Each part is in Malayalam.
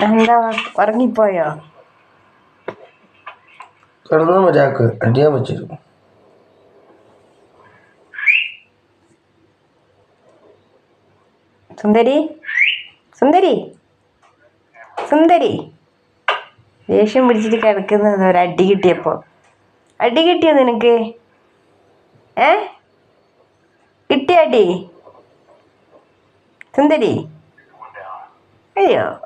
എന്താ ഉറങ്ങിപ്പോയോ? കിടന്നാൽ മര്യാദയ്ക്ക് അടിയാൻ പറ്റും സുന്ദരി? സുന്ദരി? സുന്ദരി? ദേഷ്യം പിടിച്ചിട്ട് കിടക്കുന്നത് ഒരു അടി കിട്ടിയപ്പോ. അടി കിട്ടിയോ നിനക്ക്? ഏ? കിട്ടിയ അടി? സുന്ദരി? അയ്യോ.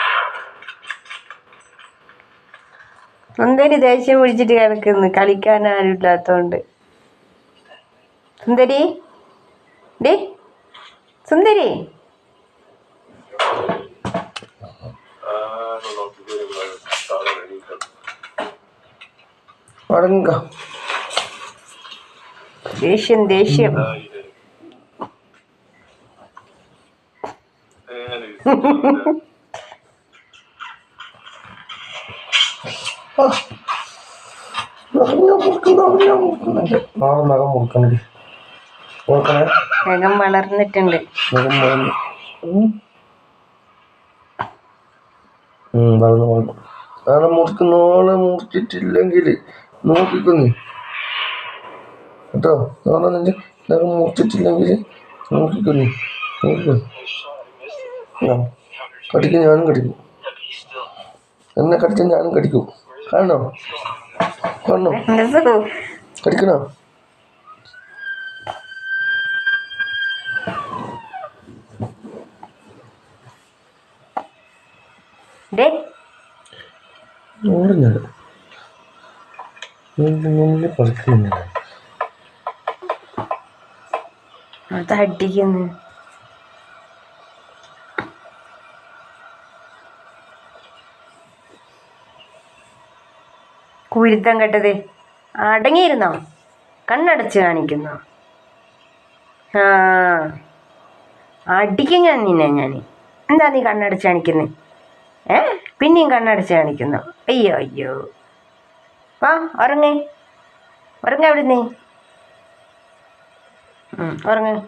സുന്ദരി ദേഷ്യം പിടിച്ചിട്ട് കിടക്കുന്നു. കളിക്കാൻ ആരും ഇല്ലാത്തോണ്ട് സുന്ദരി? ഡേ? സുന്ദരി? ദേഷ്യം ദേഷ്യം. don't നാളെ നഖം മുറിക്കണടി മുറിക്കണേ നഖം വളർന്നിട്ടുണ്ട്. നഖം വളർന്നു വളർന്നു വളർന്നു നാളെ മുറിക്കുന്നോളെ മുറിച്ചിട്ടില്ലെങ്കിൽ നോക്കിക്കുന്നു കേട്ടോ നാളെ നിന്റെ നഖം മുറിച്ചിട്ടില്ലെങ്കിൽ നോക്കിക്കുന്നു നോക്കിക്കോ ആ കടിക്കും ഞാനും കടിക്കും എന്നെ കടിച്ചാൽ ഞാനും കടിക്കും കാണോ കാണോ കടിക്കണോ ഓടുന്നത് അത് അടിക്കുന്നു. കുരുത്തം കെട്ടത്. അടങ്ങിയിരുന്നോ? കണ്ണടച്ച് കാണിക്കുന്നോ? ആ. അടിക്കും ഞാൻ നിന്നെ ഞാൻ എന്താ നീ കണ്ണടച്ച് കാണിക്കുന്നത് ഏ? പിന്നെയും കണ്ണടച്ച് കാണിക്കുന്നു? അയ്യോ അയ്യോ. വാ ഉറങ്ങേ. ഉറങ്ങ എവിടെ നീ ഉറങ്ങ.